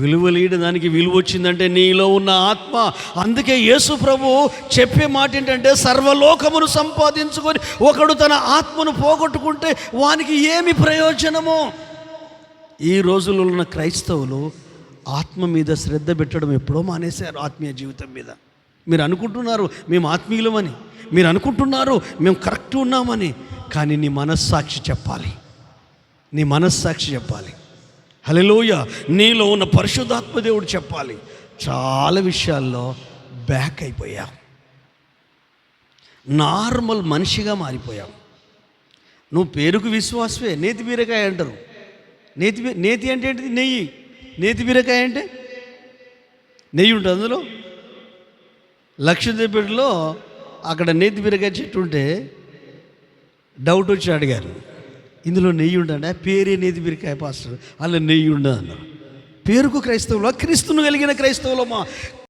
విలువలేని దానికి విలువ వచ్చిందంటే నీలో ఉన్న ఆత్మ. అందుకే యేసు ప్రభు చెప్పే మాట ఏంటంటే సర్వలోకమును సంపాదించుకొని ఒకడు తన ఆత్మను పోగొట్టుకుంటే వానికి ఏమి ప్రయోజనము? ఈ రోజుల్లో ఉన్న క్రైస్తవులు ఆత్మ మీద శ్రద్ధ పెట్టడం ఎప్పుడో మానేశారు ఆత్మీయ జీవితం మీద. మీరు అనుకుంటున్నారు మేము ఆత్మీయులమని. మీరు అనుకుంటున్నారు మేము కరెక్ట్ ఉన్నామని. కానీ నీ మనస్సాక్షి చెప్పాలి. నీ మనస్సాక్షి చెప్పాలి. హలోయ నీలో ఉన్న పరిశుద్ధాత్మ దేవుడు చెప్పాలి. చాలా విషయాల్లో బ్యాక్ అయిపోయా. నార్మల్ మనిషిగా మారిపోయాం. నువ్వు పేరుకు విశ్వాసవే నేతి బీరకాయ అంటారు. నేతి నేతి అంటే ఏంటిది? నెయ్యి. నేతి బీరకాయ అంటే? నెయ్యి ఉంటుంది అందులో. లక్షద్వీపేటలో అక్కడ నేతి బీరకాయ చెట్టు ఉంటే డౌట్ వచ్చి అడిగారు. ఇందులో నెయ్యి ఉండండి పేరే నేది బీరకాయ పాస్టర్. అలా నెయ్యి ఉండదు అన్నారు పేరుకు క్రైస్తవులు క్రీస్తును కలిగిన క్రైస్తవులమా?